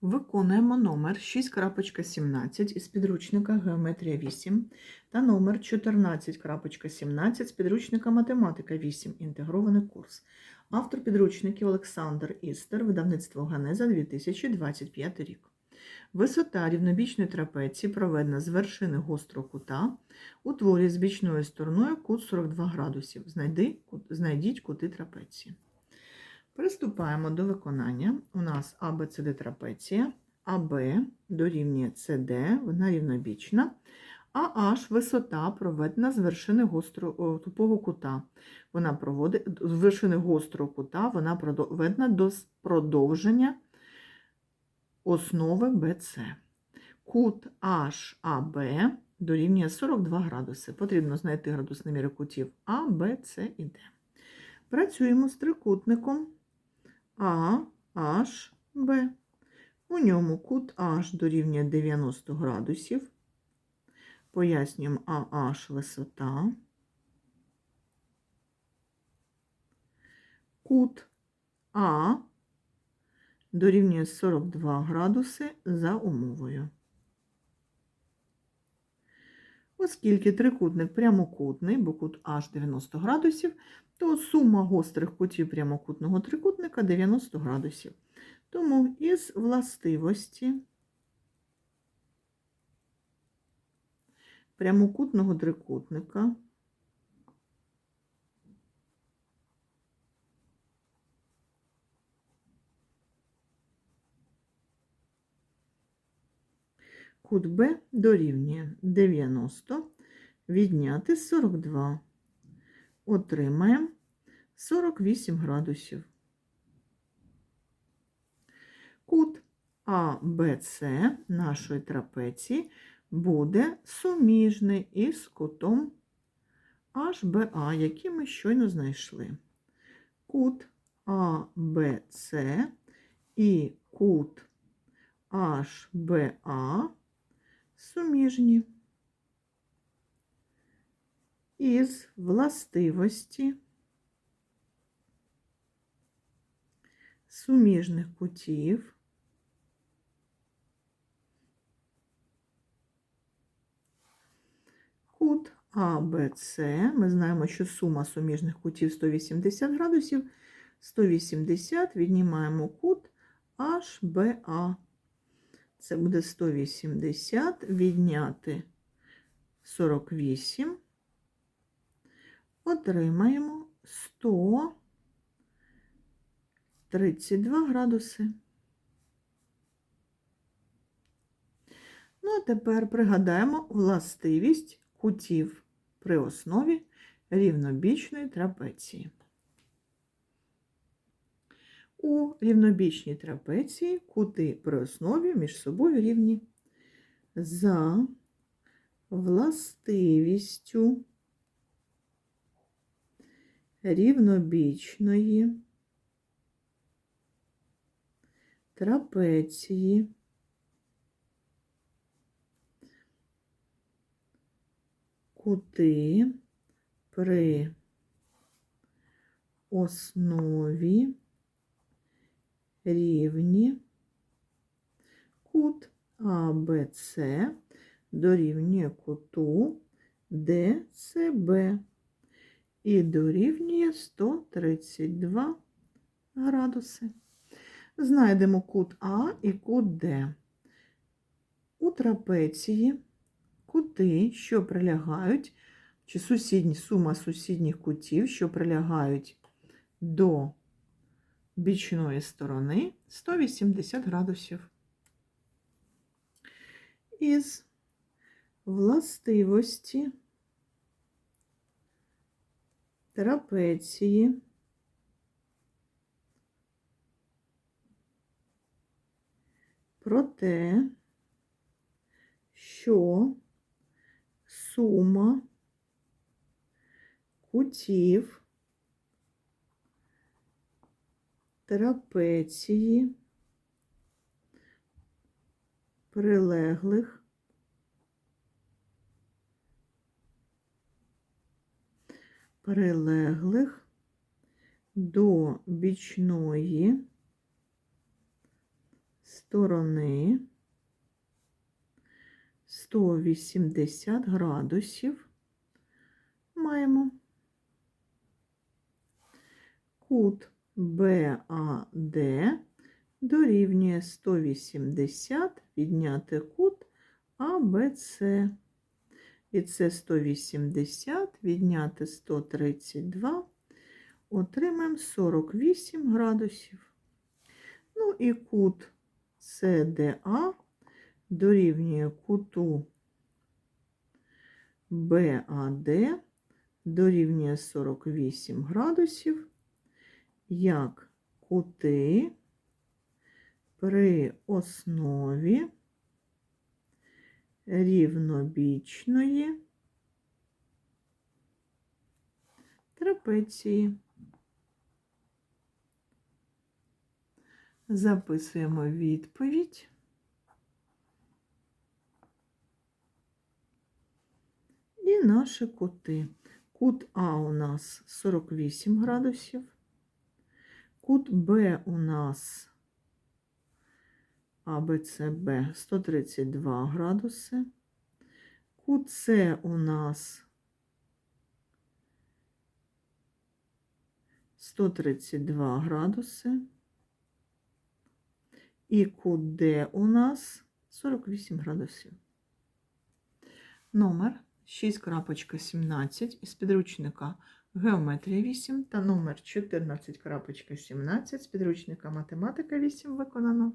Виконуємо номер 6.17 із підручника Геометрія 8 та номер 14.17 з підручника Математика 8. Інтегрований курс. Автор підручників Олександр Істер, видавництво Ганеза 2025 рік. Висота рівнобічної трапеції проведена з вершини гострого кута, утворює з бічною стороною кут 42 градусів. Знайди, кут- знайдіть кути трапеції. Приступаємо до виконання. У нас ABCD трапеція, АБ дорівнює CD, вона рівнобічна, а H висота проведена з вершини гострого, тупого кута. Вона проводить, з вершини гострого кута вона проведена до продовження основи BC. Кут HAB дорівнює 42 градуси. Потрібно знайти градусні міри кутів А, Б, С і Д. Працюємо з трикутником А, H, Б. У ньому кут H дорівнює 90 градусів. Пояснюємо AH висота. Кут А дорівнює 42 градуси за умовою. Оскільки трикутник прямокутний, бо кут аж 90 градусів, то сума гострих кутів прямокутного трикутника 90 градусів. Тому із властивості прямокутного трикутника кут Б дорівнює 90, відняти 42. Отримаємо 48 градусів. Кут АБЦ нашої трапеції буде суміжний із кутом HBA, який ми щойно знайшли. Кут АБЦ і кут HBA суміжні із властивості суміжних кутів кут АБЦ. Ми знаємо, що сума суміжних кутів 180 градусів. 180 віднімаємо кут HBA. Це буде 180 відняти 48. Отримаємо 132 градуси. Ну, а тепер пригадаємо властивість кутів при основі рівнобічної трапеції. У рівнобічній трапеції кути при основі між собою рівні. За властивістю рівнобічної трапеції кути при основі рівні кут АБЦ дорівнює куту ДЦБ і дорівнює 132 градуси. Знайдемо кут А і кут Д. У трапеції кути, що прилягають, чи сусідні, сума сусідніх кутів, що прилягають до бічної сторони 180 градусів. Із властивості трапеції про те, що сума кутів трапеції прилеглих прилеглих до бічної сторони 180 градусів маємо. Кут БАД дорівнює 180 відняти кут АБЦ. І це 180 відняти 132. Отримаємо 48 градусів. Ну і кут CDA дорівнює куту BAD дорівнює 48 градусів, як кути при основі рівнобічної трапеції. Записуємо відповідь. І наші кути. Кут А у нас 48 градусів. Кут Б у нас АБЦБ 132 градуси. Кут С у нас 132 градуси. І кут Д у нас 48 градусів. Номер 6.17 із підручника Геометрія 8 та номер 14.17 з підручника Математика 8 виконано.